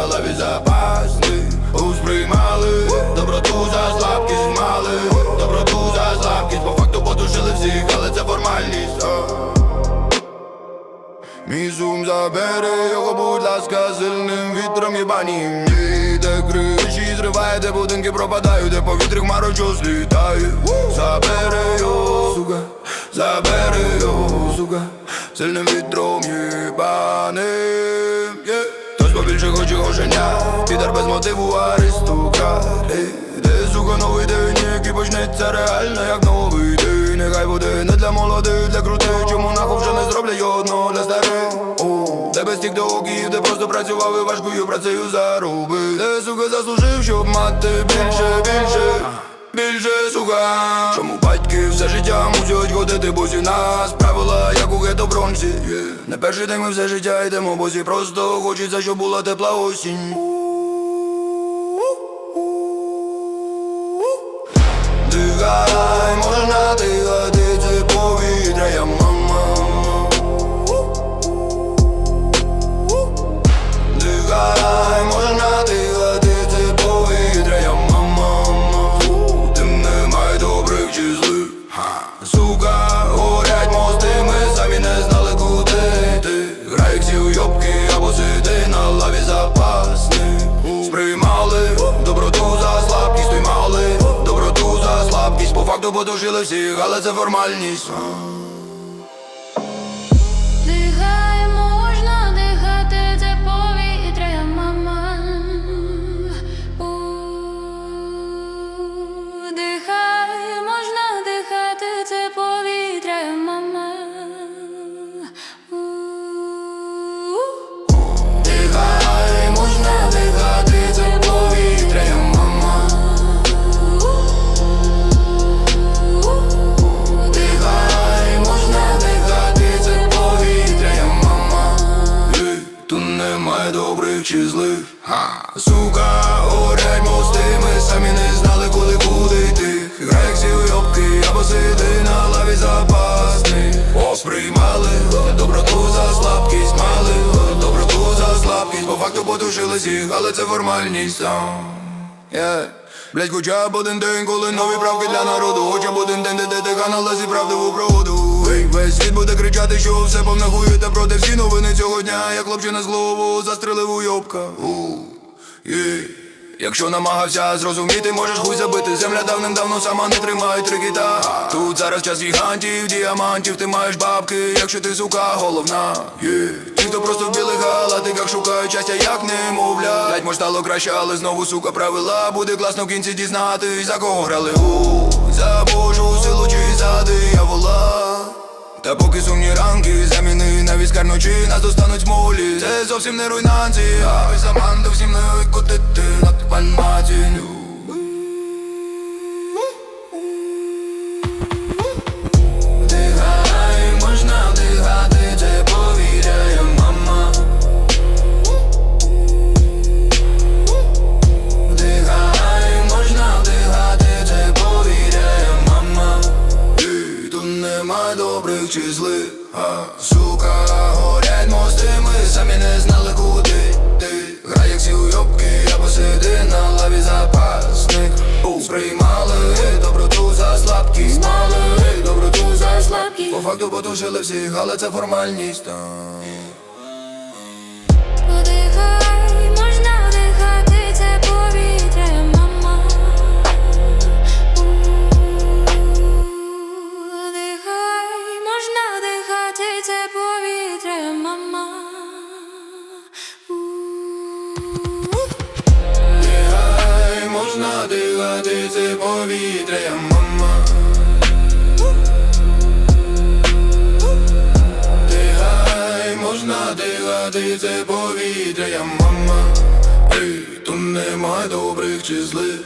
але безопасний Усприймали доброту за слабкість мали. Доброту за слабкість, по факту подушили всіх, але це формальність. Мій зум забере його, будь ласка, сильним вітром єбані де кричі зриває, де будинки пропадають, де повітря хмарочос літає Забере його, сука, забере його, сука, сильним вітром єбаний Хтось побільше хоче гошеня, підар без мотиву аристократ Де, сука, новий день, який почнеться реально, як новий день. Нехай буде не для молодих, для крутих. Чому нахуй вже не зроблять одного для старих? Де без тіктоків, де просто працював і важкою працею заробив. Де, сука, заслужив, щоб мати більше, більше Більше суха. Чому батьки все життя мусять ходити босі? Нас Правила, як у гетто бронзі yeah. Не перший день ми все життя йдемо босі. Просто хочеться, щоб була тепла осінь По факту всіх, але це формальність чи злих. Сука, горять мости, ми самі не знали, коли куди йти. Всі уйобки, або сиди на лаві запасних. Сприймали доброту за слабкість, мали. Доброту за слабкість По факту потушили всіх, але це формальність там Yeah. Блять, хоча б один день, коли нові правки для народу. Хоча б один день, де канал дасть правдиву проводу Весь світ буде кричати, що все повне хую Та проти всі новини цього дня Як хлопчина з голову застрелив уйобка єй. Якщо намагався зрозуміти, можеш хуй забити. Земля давним-давно сама не тримає три кита Тут зараз час гігантів, діамантів. Ти маєш бабки, якщо ти сука головна. Yeah. Ті, хто просто в білих галатиках шукають щастя, як немовля Блять, може стало краще, але знову сука правила. Буде класно в кінці дізнатись, за кого грали. У. За Божу силу чи за диявола та поки сумні ранки заміни на віскар ночі нас достануть молі. Це зовсім не руйнанці, а ви заманду всім чи зли, а сука, горять мости, ми самі не знали куди ти Грай як всі уйобки, я посиди на лаві запасник. Сприймали доброту за слабкість, мали доброту за слабкість. По факту потушили всіх, але це формальність Дихай, можна дихати, це повітря, мама. Нехай можна дихати, це повітря, мама. Ей, тут нема добрих чи злих